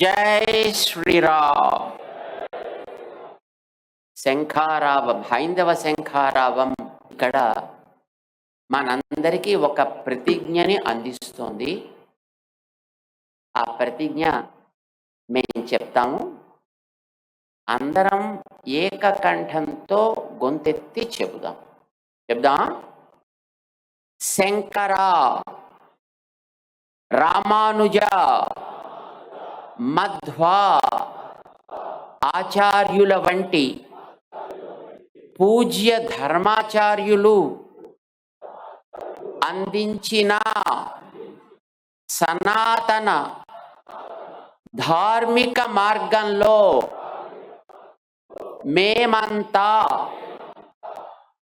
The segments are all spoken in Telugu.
జై శ్రీరామ్. శంఖారావం హైందవ శంఖారావం ఇక్కడ మనందరికీ ఒక ప్రతిజ్ఞని అందిస్తోంది. ఆ ప్రతిజ్ఞ మేము చెప్తాము. అందరం ఏకకంఠంతో గొంతెత్తి చెబుదాం. చెప్దాం శంకర రామానుజ. మధ్వా ఆచార్యుల వంటి పూజ్య ధర్మాచార్యులు అందించిన సనాతన ధార్మిక మార్గంలో మేమంతా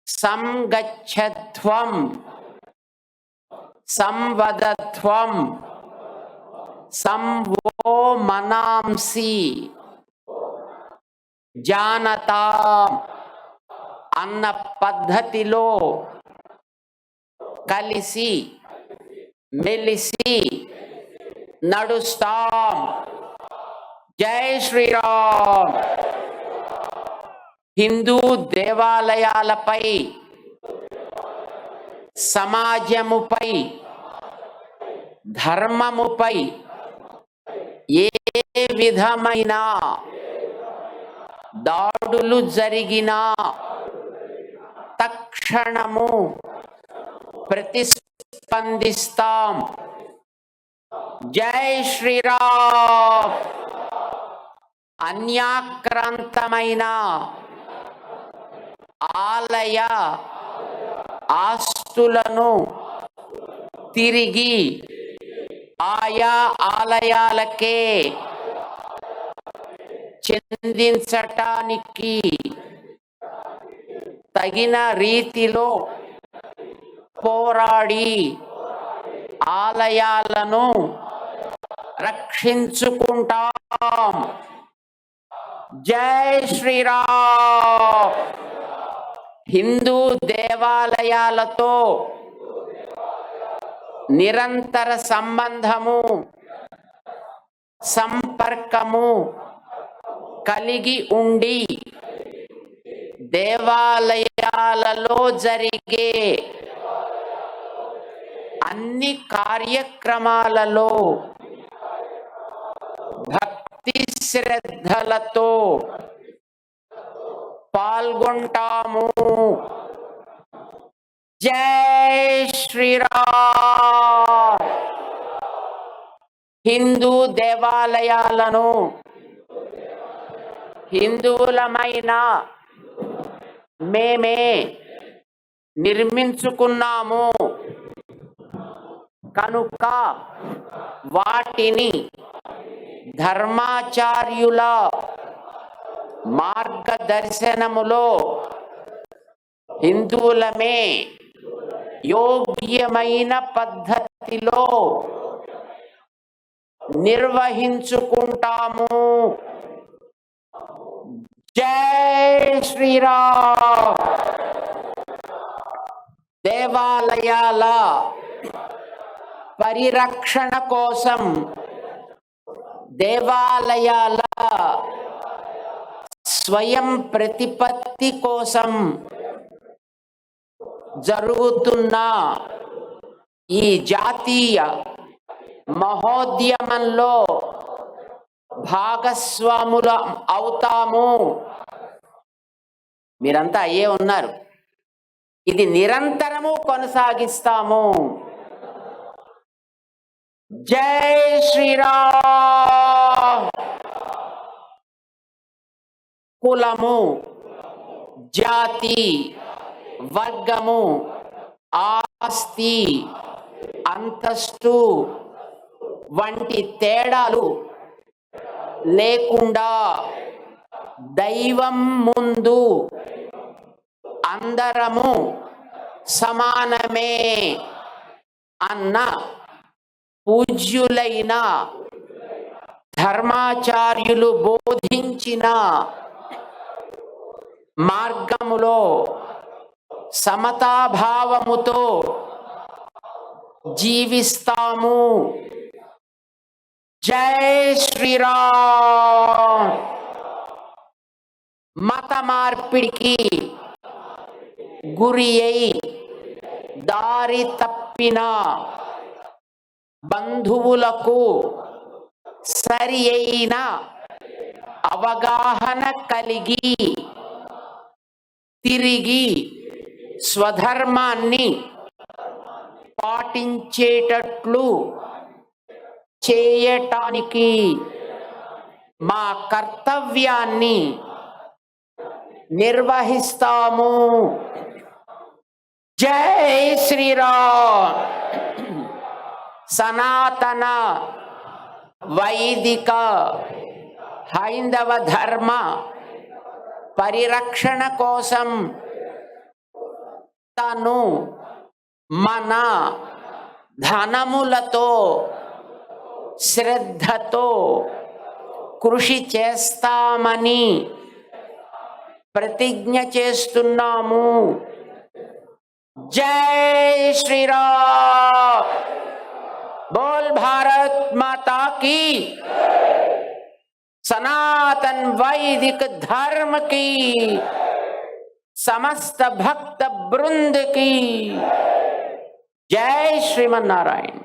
సంగచ్చధ్వం సంవదధ్వం సంవో మనాంసి. జానతా అన్న పద్ధతిలో కలిసి మెలిసి నడుస్తాం. జై శ్రీరామ్. హిందూ దేవాలయాలపై సమాజముపై ధర్మముపై ఏ విధమైన దాడులు జరిగినా తక్షణము ప్రతిస్పందిస్తాం. జై శ్రీరామ్. అన్యాక్రాంతమైన ఆలయ ఆస్తులను తిరిగి ఆయా ఆలయాలకే చెందించటానికి తగిన రీతిలో పోరాడి ఆలయాలను రక్షించుకుంటాం. జై శ్రీరామ్. హిందూ దేవాలయాలతో నిరంతర సంబంధము సంపర్కము కలిగి ఉండి దేవాలయాలలో జరిగే అన్ని కార్యక్రమాలలో భక్తి శ్రద్ధలతో పాల్గొంటాము. జై శ్రీరామ్. హిందూ దేవాలయాలను హిందువులమైన మేమే నిర్మించుకున్నాము. కనుక వాటిని ధర్మాచార్యుల మార్గదర్శనములో హిందువులమే యోగ్యమైన పద్ధతిలో నిర్వహించుకుంటాము. జై శ్రీరామ్. దేవాలయాల పరిరక్షణ కోసం దేవాలయాల స్వయం ప్రతిపత్తి కోసం జరుగుతున్న ఈ జాతీయ మహోద్యమంలో భాగస్వాముల అవుతాము. మీరంతా అయ్యే ఉన్నారు. ఇది నిరంతరము కొనసాగిస్తాము. జై శ్రీరామ్. కులము జాతి వర్గము ఆస్తి అంతస్తు వంటి తేడాలు లేకుండా దైవం ముందు అందరము సమానమే అన్న పూజ్యులైన ధర్మాచార్యులు బోధించిన మార్గములో సమతాభావముతో జీవిస్తాము. జై శ్రీరామ్. మత మార్పిడికి గురి అయి దారి తప్పిన బంధువులకు సరి అయిన అవగాహన కలిగి తిరిగి స్వధర్మాన్ని పాటించేటట్లు చేయటానికి మా కర్తవ్యాన్ని నిర్వహిస్తాము. జై శ్రీరామ్. సనాతన వైదిక హైందవ ధర్మ పరిరక్షణ కోసం తను మన ధనములతో శ్రద్ధతో కృషి చేస్తామని ప్రతిజ్ఞ చేస్తున్నాము జై శ్రీరామ్ बोल भारत माता की सनातन वैदिक धर्म की समस्त भक्त वृंद की जय श्रीमन नारायण